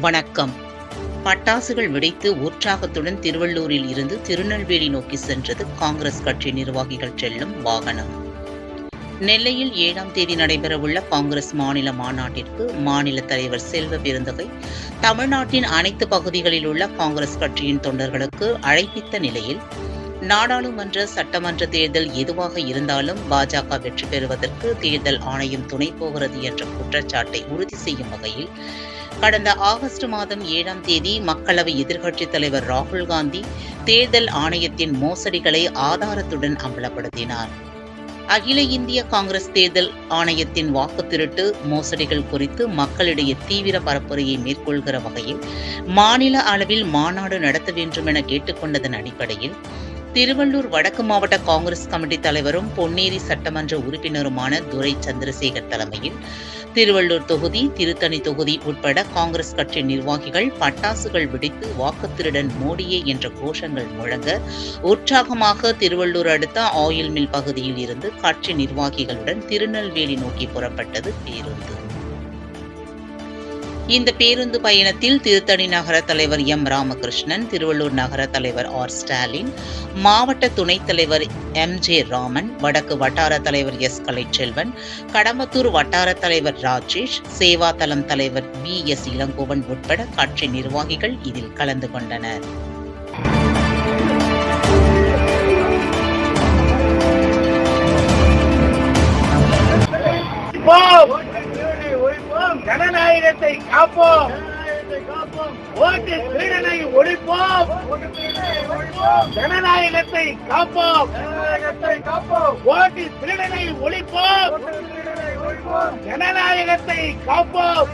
வணக்கம். பட்டாசுகள் வெடித்து உற்சாகத்துடன் திருவள்ளூரில் இருந்து திருநெல்வேலி நோக்கி சென்றது காங்கிரஸ் கட்சி நிர்வாகிகள் செல்லும் வாகனம். நெல்லையில் ஏழாம் தேதி நடைபெறவுள்ள காங்கிரஸ் மாநில மாநாட்டிற்கு மாநில தலைவர் செல்வ பெருந்தகை தமிழ்நாட்டின் அனைத்து பகுதிகளில் உள்ள காங்கிரஸ் கட்சியின் தொண்டர்களுக்கு அழைப்பித்த நிலையில் நாடாளுமன்ற சட்டமன்ற தேர்தல் எதுவாக இருந்தாலும் பாஜக வெற்றி பெறுவதற்கு தேர்தல் ஆணையம் துணை போகிறது என்ற குற்றச்சாட்டை உறுதி செய்யும் வகையில் கடந்த ஆகஸ்ட் மாதம் ஏழாம் தேதி மக்களவை எதிர்க்கட்சித் தலைவர் ராகுல் காந்தி தேர்தல் ஆணையத்தின் மோசடிகளை ஆதாரத்துடன் அம்பலப்படுத்தினார். அகில இந்திய காங்கிரஸ் தேர்தல் ஆணையத்தின் வாக்கு திருட்டு மோசடிகள் குறித்து மக்களிடையே தீவிர பரப்புரையை மேற்கொள்கிற வகையில் மாநில அளவில் மாநாடு நடத்த வேண்டும் என கேட்டுக்கொண்டதன் அடிப்படையில் திருவள்ளூர் வடக்கு மாவட்ட காங்கிரஸ் கமிட்டி தலைவரும் பொன்னேரி சட்டமன்ற உறுப்பினருமான துரை சந்திரசேகர் தலைமையில் திருவள்ளூர் தொகுதி திருத்தணி தொகுதி உட்பட காங்கிரஸ் கட்சி நிர்வாகிகள் பட்டாசுகள் வெடித்து வாக்குத்திருடன் மோடியே என்ற கோஷங்கள் முழங்க உற்சாகமாக திருவள்ளூர் அடுத்த ஆயில் மில் பகுதியில் இருந்து கட்சி நிர்வாகிகளுடன் திருநெல்வேலி நோக்கி புறப்பட்டது பேருந்து. இந்த பேருந்து பயணத்தில் திருத்தணி நகர தலைவர் எம் ராமகிருஷ்ணன் திருவள்ளூர் நகர தலைவர் ஆர் ஸ்டாலின் மாவட்ட துணைத் தலைவர் எம் ஜே ராமன் வடக்கு வட்டார தலைவர் எஸ் கலைச்செல்வன் கடம்பத்தூர் வட்டார தலைவர் ராஜேஷ் சேவாதளம் தலைவர் வி எஸ் இளங்கோவன் உட்பட கட்சி நிர்வாகிகள் இதில் கலந்து கொண்டனர். ஜனநாயகத்தை காப்போம். ஓட்டு திருடனை ஒழிப்போம். ஜனநாயகத்தை காப்போம். ஓட்டு திருடனை ஒழிப்போம். ஜனநாயகத்தை காப்போம்.